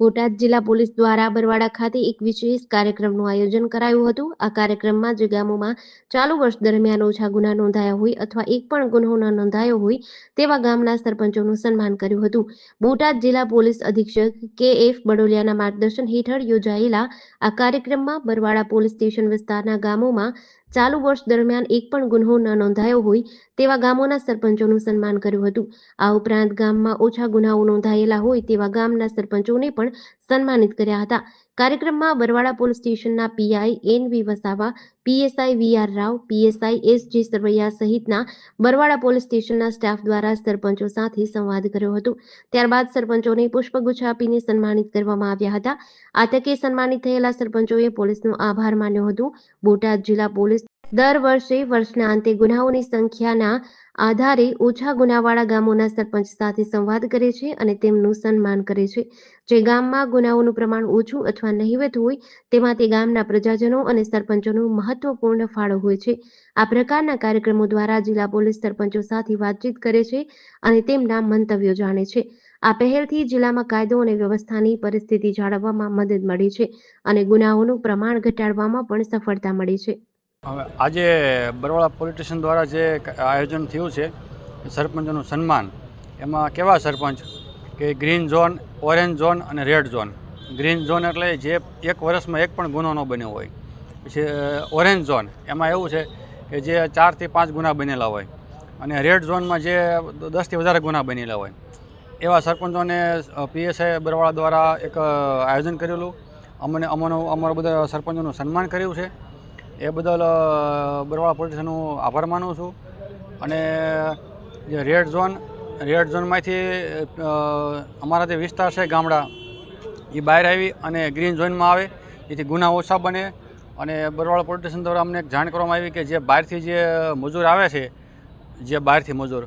બોટાદ જિલ્લા પોલીસ દ્વારા બરવાડા ખાતે એક વિશેષ કાર્યક્રમનું આયોજન કરાયું હતું. આ કાર્યક્રમમાં જે ગામોમાં ચાલુ વર્ષ દરમિયાન ઓછા ગુના નોંધાયા હોય અથવા એક પણ ગુનો ન નોંધાયો હોય તેવા ગામના સરપંચોનું સન્માન કર્યું હતું. બોટાદ જિલ્લા પોલીસ અધિક્ષક કે એફ બડોલિયાના માર્ગદર્શન હેઠળ યોજાયેલા આ કાર્યક્રમમાં બરવાડા પોલીસ સ્ટેશન વિસ્તારના ગામોમાં ચાલુ વર્ષ દરમિયાન એક પણ ગુન્હો ન નોંધાયો હોય તેવા ગામોના સરપંચોનું સન્માન કર્યું હતું. આ ઉપરાંત ગામમાં ઓછા ગુનાઓ નોંધાયેલા હોય તેવા ગામના સરપંચોને પણ સન્માનિત કર્યા હતા. કાર્યક્રમમાં બરવાડા પોલીસ સ્ટેશનના PI N V Vasava, PSI V R Rao, PSI S J Sarvaiya સહિતના બરવાડા પોલીસ સ્ટેશનના સ્ટાફ દ્વારા સરપંચો સાથે સંવાદ કર્યો હતો. ત્યારબાદ સરપંચોને પુષ્પગુચ્છ આપીને સન્માનિત કરવામાં આવ્યા હતા. આ તકે સન્માનિત થયેલા સરપંચોએ પોલીસનો આભાર માન્યો હતો. બોટાદ જિલ્લા પોલીસ દર વર્ષે વર્ષના અંતે ગુનાઓની સંખ્યાના આધારે ઓછા ગુનાવાળા ગામોના સરપંચ સાથે સંવાદ કરે છે અને તેમનું સન્માન કરે છે. જે ગામમાં ગુનાઓનું પ્રમાણ ઓછું અથવા નહિવત હોય, તેમાં તે ગામના પ્રજાજનો અને સરપંચોનો મહત્વપૂર્ણ ફાળો હોય છે. આ પ્રકારના કાર્યક્રમો દ્વારા જિલ્લા પોલીસ સરપંચો સાથે વાતચીત કરે છે અને તેમના મંતવ્યો જાણે છે. આ પહેલથી જિલ્લામાં કાયદો અને વ્યવસ્થાની પરિસ્થિતિ જાળવવામાં મદદ મળી છે અને ગુનાઓનું પ્રમાણ ઘટાડવામાં પણ સફળતા મળી છે. હવે આજે બરવાળા પોલિટિશિયન દ્વારા જે આયોજન થયું છે, સરપંચોનું સન્માન, એમાં કેવા સરપંચ? કે ગ્રીન ઝોન, ઓરેન્જ ઝોન અને રેડ ઝોન. ગ્રીન ઝોન એટલે જે એક વર્ષમાં એક પણ ગુનો ન બન્યો હોય. પછી ઓરેન્જ ઝોન. એમાં એવું છે કે જે ચારથી પાંચ ગુના બનેલા હોય અને રેડ ઝોનમાં જે દસથી વધારે ગુના બનેલા હોય. એવા સરપંચોને પીએસઆઈ બરવાળા દ્વારા એક આયોજન કરેલું. અમને, અમોનું, અમારા બધા સરપંચોનું સન્માન કર્યું છે. એ બદલ બરવાળા પોલીસ સ્ટેશનનો આભાર માનું છું. અને જે રેડ ઝોન, રેડ ઝોનમાંથી અમારા જે વિસ્તાર છે ગામડા, એ બહાર આવી અને ગ્રીન ઝોનમાં આવે, જેથી ગુના ઓછા બને. અને બરવાળા પોલીસ સ્ટેશન દ્વારા અમને જાણ કરવામાં આવી કે જે બહારથી જે મજૂર આવે છે, જે બહારથી મજૂર,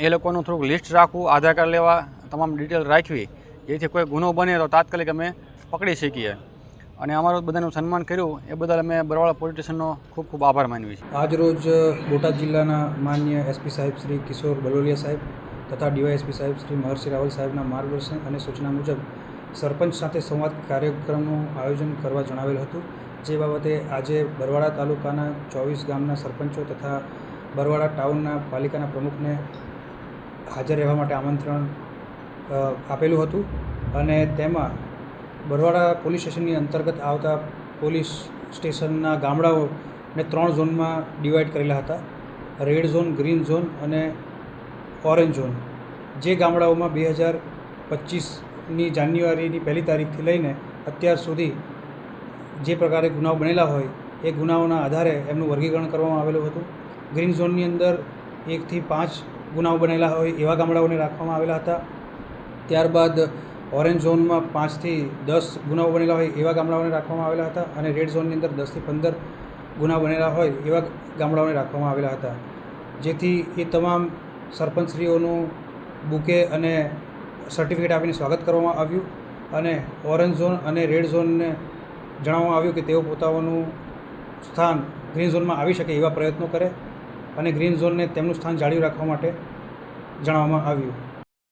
એ લોકોનું થોડુંક લિસ્ટ રાખવું, આધાર કાર્ડ લેવા, તમામ ડિટેલ રાખવી, જેથી કોઈ ગુનો બને તો તાત્કાલિક અમે પકડી શકીએ. અને અમારું બધાનું સન્માન કર્યું, એ બદલ અમે બરવાળા પોલીસ સ્ટેશનનો ખૂબ ખૂબ આભાર માનવી છીએ. આજરોજ, બોટાદ જિલ્લાના માન્ય એસપી સાહેબ શ્રી કિશોર બલોલિયા સાહેબ તથા ડીવાયએસપી સાહેબ શ્રી મહર્ષિ રાવલ સાહેબના માર્ગદર્શન અને સૂચના મુજબ સરપંચ સાથે સંવાદ કાર્યક્રમનું આયોજન કરવા જણાવેલ હતું. જે બાબતે આજે બરવાડા તાલુકાના ચોવીસ ગામના સરપંચો તથા બરવાડા ટાઉનના પાલિકાના પ્રમુખને હાજર રહેવા માટે આમંત્રણ આપેલું હતું. અને તેમાં બરવાડા પોલીસ સ્ટેશનની અંતર્ગત આવતા પોલીસ સ્ટેશનના ગામડાઓને ત્રણ ઝોનમાં ડિવાઈડ કરેલા હતા. રેડ ઝોન ગ્રીન ઝોન અને ઓરેન્જ ઝોન જે ગામડાઓમાં બે હજાર પચીસની જાન્યુઆરીની પહેલી તારીખથી લઈને અત્યાર સુધી જે પ્રકારે ગુનાઓ બનેલા હોય, એ ગુનાઓના આધારે એમનું વર્ગીકરણ કરવામાં આવેલું હતું. ગ્રીન ઝોનની અંદર એકથી પાંચ ગુનાઓ બનેલા હોય એવા ગામડાઓને રાખવામાં આવેલા હતા. ત્યારબાદ ઓરેન્જ ઝોનમાં પાંચથી દસ ગુનાઓ બનેલા હોય એવા ગામડાઓને રાખવામાં આવેલા હતા અને રેડ ઝોનની અંદર દસથી પંદર ગુના બનેલા હોય એવા ગામડાઓને રાખવામાં આવેલા હતા. જેથી એ તમામ સરપંચશ્રીઓનું બુકે અને સર્ટિફિકેટ આપીને સ્વાગત કરવામાં આવ્યું અને ઓરેન્જ ઝોન અને રેડ ઝોનને જણાવવામાં આવ્યું કે તેઓ પોતાનું સ્થાન ગ્રીન ઝોનમાં આવી શકે એવા પ્રયત્નો કરે અને ગ્રીન ઝોનને તેમનું સ્થાન જાળવી રાખવા માટે જણાવવામાં આવ્યું.